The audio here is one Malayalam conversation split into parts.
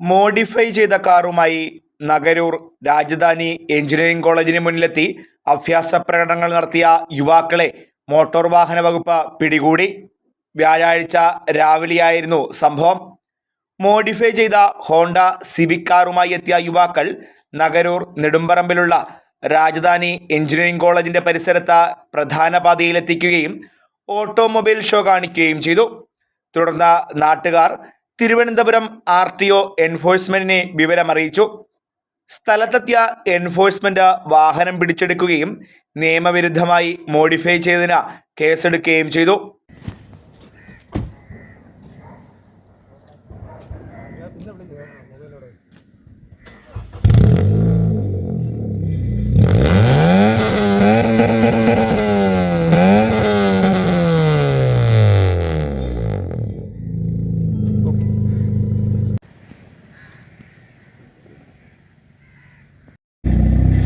മോഡിഫൈ ചെയ്ത കാറുമായി നഗരൂർ രാജധാനി എഞ്ചിനീയറിംഗ് കോളേജിന് മുന്നിലെത്തി. അഭ്യാസ പ്രകടനങ്ങൾ നടത്തിയ യുവാക്കളെ മോട്ടോർ വാഹന വകുപ്പ് പിടികൂടി. വ്യാഴാഴ്ച രാവിലെയായിരുന്നു സംഭവം. മോഡിഫൈ ചെയ്ത ഹോണ്ട സിവിക് കാറുമായി എത്തിയ യുവാക്കൾ നഗരൂർ നെടുമ്പറമ്പിലുള്ള രാജധാനി എഞ്ചിനീയറിംഗ് കോളേജിന്റെ പരിസരത്ത് പ്രധാന പാതയിലെത്തിക്കുകയും ഓട്ടോമൊബൈൽ ഷോ കാണിക്കുകയും ചെയ്തു. തുടർന്ന് നാട്ടുകാർ തിരുവനന്തപുരം ആർ ടി ഒ എൻഫോഴ്സ്മെന്റിനെ വിവരമറിയിച്ചു. സ്ഥലത്തെത്തിയ എൻഫോഴ്സ്മെന്റ് വാഹനം പിടിച്ചെടുക്കുകയും നിയമവിരുദ്ധമായി മോഡിഫൈ ചെയ്തതിന് കേസെടുക്കുകയും ചെയ്തു.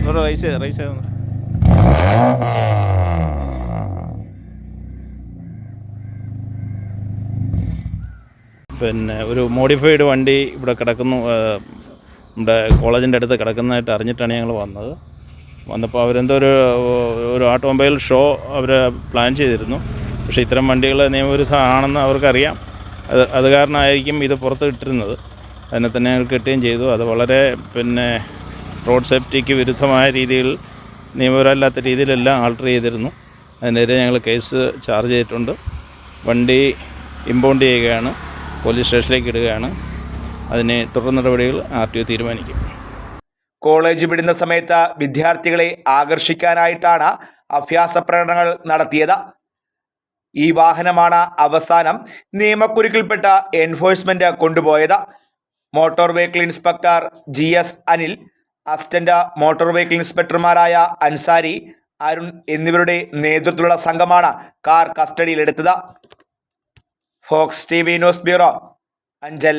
ഇവിടെ റൈസ് ചെയ്ത് റൈസ് ചെയ്ത് പിന്നെ ഒരു മോഡിഫൈഡ് വണ്ടി ഇവിടെ കിടക്കുന്നു നമ്മുടെ കോളേജിന്റെ അടുത്ത് കിടക്കുന്നതായിട്ട് അറിഞ്ഞിട്ടാണ് ഞങ്ങൾ വന്നത്. വന്നപ്പോൾ അവരെന്തോ ഒരു ഒരു ഓട്ടോമൊബൈൽ ഷോ അവർ പ്ലാൻ ചെയ്തിരുന്നു. പക്ഷേ ഇത്തരം വണ്ടികൾ നിയമവിരുദ്ധമാണെന്ന് അവർക്കറിയാം. അത് അത് കാരണമായിരിക്കും ഇത് പുറത്ത് ഇട്ടിരുന്നത്. അതിനെ തന്നെ ഞങ്ങൾ കിട്ടുകയും ചെയ്തു. അത് വളരെ പിന്നെ റോഡ് സേഫ്റ്റിക്ക് വിരുദ്ധമായ രീതിയിൽ നിയമപരമല്ലാത്ത രീതിയിലെല്ലാം ആൾട്ടർ ചെയ്തിരുന്നു. അതിനെതിരെ ഞങ്ങൾ കേസ് ചാർജ് ചെയ്തിട്ടുണ്ട്. വണ്ടി ഇമ്പൗണ്ട് ചെയ്യുകയാണ്. പോലീസ് സ്റ്റേഷനിലേക്ക് ഇടുകയാണ്. അതിനെ തുടർ നടപടികൾ ആർ ടി ഒ തീരുമാനിക്കും. കോളേജ് വിടുന്ന സമയത്ത് വിദ്യാർത്ഥികളെ ആകർഷിക്കാനായിട്ടാണ് അഭ്യാസ പ്രകടനങ്ങൾ നടത്തിയത്. ഈ വാഹനമാണ് അവസാനം നിയമക്കുരുക്കിൽപ്പെട്ട എൻഫോഴ്സ്മെന്റ് കൊണ്ടുപോയത്. Motor vehicle inspector G S Anil assistant motor vehicle ഇൻസ്പെക്ടർമാരായ Ansari Arun എന്നിവരുടെ നേതൃത്വത്തിലുള്ള സംഘമാണ് കാർ കസ്റ്റഡിയിലെടുത്തത്. Fox T V news bureau Anchal.